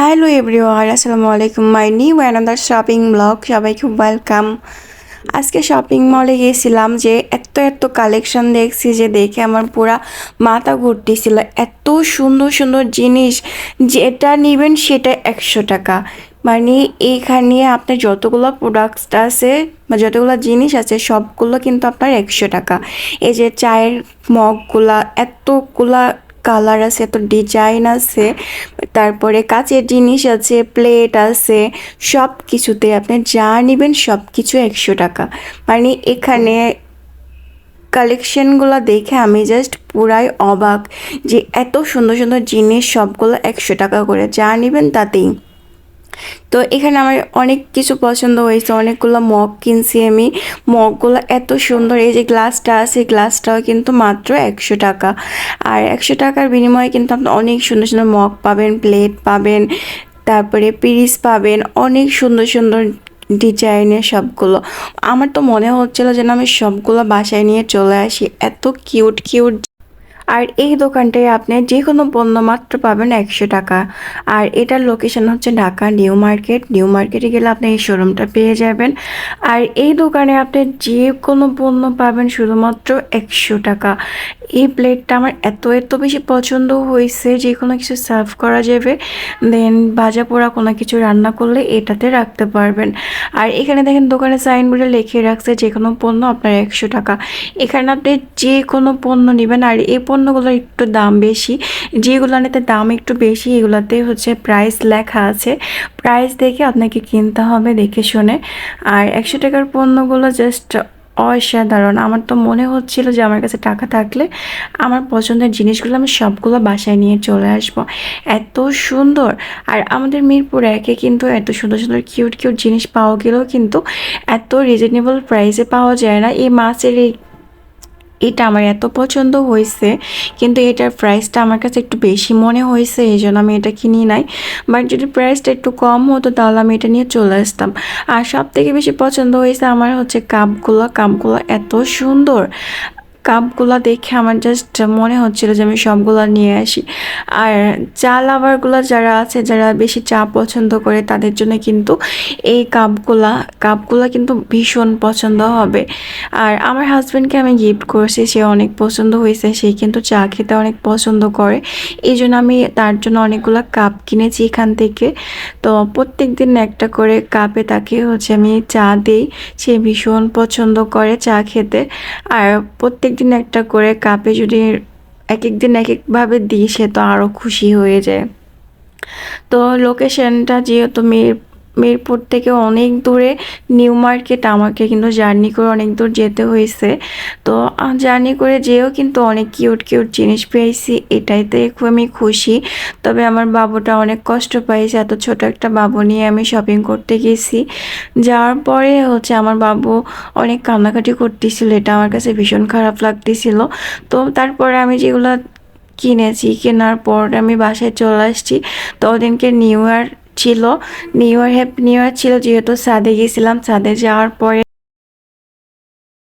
Hello everyone আসসালামু আলাইকুম my new another shopping blog সবাইকে ওয়েলকাম আজকে শপিং মলে গিয়েছিলাম যে এত এত কালেকশন দেখছি যে দেখে আমার পুরা মাথা ঘুরতেছিল। এত সুন্দর সুন্দর জিনিস, যেটা নেবেন সেটা একশো টাকা। মানে এইখানে আপনার যতগুলো প্রোডাক্টস আছে বা যতগুলো জিনিস আছে, সবগুলো কিন্তু আপনার একশো টাকা। এই যে চায়ের মগগুলা, এতগুলা কালার আছে এত ডিজাইন আছে, তারপরে কাচের জিনিস আছে প্লেট আছে সব কিছুতে আপনি যা নেবেন সব কিছু একশো টাকা। মানে এখানে কালেকশনগুলো দেখে আমি জাস্ট পুরাই অবাক যে এত সুন্দর সুন্দর জিনিস সবগুলো একশো টাকা করে, যা নেবেন তাতেই। তো এখানে আমার অনেক কিছু পছন্দ হয়েছে, অনেকগুলো মগ কিনছি আমি। মগগুলো এত সুন্দর, এই যে গ্লাসটা আছে, গ্লাসটাও কিন্তু মাত্র একশো টাকা। আর একশো টাকার বিনিময়ে কিন্তু আপনি অনেক সুন্দর সুন্দর মগ পাবেন, প্লেট পাবেন, তারপরে পিরিস পাবেন, অনেক সুন্দর সুন্দর ডিজাইনের সবগুলো। আমার তো মনে হচ্ছিল যেন আমি সবগুলো বাসায় নিয়ে চলে আসি, এত কিউট কিউট আর এই দোকানটায় আপনি যে কোনো পণ্য মাত্র পাবেন একশো টাকা। আর এটার লোকেশন হচ্ছে ঢাকা নিউ মার্কেট। নিউ মার্কেটে গেলে আপনি এই শোরুমটা পেয়ে যাবেন। আর এই দোকানে আপনি যে কোনো পণ্য পাবেন শুধুমাত্র একশো টাকা। এই প্লেটটা আমার এত এত বেশি পছন্দ হয়েছে যে কোনো কিছু সার্ভ করা যাবে। দেন ভাজা পোড়া কোনো কিছু রান্না করলে এটাতে রাখতে পারবেন। আর এখানে দেখেন দোকানে সাইনবোর্ডে লিখে রাখছে যে কোনো পণ্য আপনার একশো টাকা। এখানে আপনি যে কোনো পণ্য নেবেন আর এই পণ্যগুলোর একটু দাম বেশি। যেগুলো নিতে দাম একটু বেশি, এগুলোতে হচ্ছে প্রাইস লেখা আছে। প্রাইস দেখে আপনাকে কিনতে হবে দেখে শুনে। আর একশো টাকার পণ্যগুলো জাস্ট অসাধারণ। আমার তো মনে হচ্ছিল যে আমার কাছে টাকা থাকলে আমার পছন্দের জিনিসগুলো আমি সবগুলো বাসায় নিয়ে চলে আসব। এত সুন্দর। আর আমাদের মিরপুর একে কিন্তু এত সুন্দর সুন্দর কিউট কিউট জিনিস পাওয়া গেলেও কিন্তু এত রিজনেবল প্রাইসে পাওয়া যায় না। এই মাছের এই এটা আমার এত পছন্দ হয়েছে, কিন্তু এটার প্রাইসটা আমার কাছে একটু বেশি মনে হয়েছে, এই জন্য আমি এটা কিনি নাই। বাট যদি প্রাইসটা একটু কম হতো, তাহলে আমি এটা নিয়ে চলে আসতাম। আর সব থেকে বেশি পছন্দ হয়েছে আমার হচ্ছে কাপগুলো। কাপগুলো এত সুন্দর। কাপগুলো দেখে আমার জাস্ট মনে হচ্ছিল যে আমি সবগুলো নিয়ে আসি। আর চা লাভারগুলো যারা আছে, যারা বেশি চা পছন্দ করে, তাদের জন্য কিন্তু এই কাপগুলা, কাপগুলো কিন্তু ভীষণ পছন্দ হবে। আর আমার হাজব্যান্ডকে আমি গিফট করেছি, সে অনেক পছন্দ হয়েছে, সে কিন্তু চা খেতে অনেক পছন্দ করে। এই জন্য আমি তার জন্য অনেকগুলো কাপ কিনেছি এখান থেকে। তো প্রত্যেক দিন একটা করে কাপে তাকে হচ্ছে আমি চা দিই। সে ভীষণ পছন্দ করে চা খেতে। আর প্রত্যেক দিন একটা করে কাপে যদি এক এক দিন এক একভাবে দিই, সে তো আরও খুশি হয়ে যায়। তো লোকেশনটা যেহেতু মেয়ের মিরপুর থেকে অনেক দূরে নিউ মার্কেট। আমাকে কিন্তু জার্নি করে অনেক দূর যেতে হয়েছে। তো জার্নি করে যেও কিন্তু অনেক কিউট কিউট জিনিস পেয়েছি। এটাইতে আমি খুশি। তবে আমার বাবুটা অনেক কষ্ট পাইছে। এত ছোট একটা বাবু নিয়ে আমি শপিং করতে গেছি। যাওয়ার পরে হচ্ছে আমার বাবু অনেক কান্নাকাটি করতেছিল। এটা আমার কাছে ভীষণ খারাপ লাগতেছিল। তো, তারপরে আমি যেগুলো কিনেছি, কেনার পর আমি বাসায় চলে আসছি। তো, ওদিনকে নিউ ইয়ার ছিল। New year happy new year ছিল যেহেতু সাদে গিয়েছিলাম সাদে যাওয়ার পরে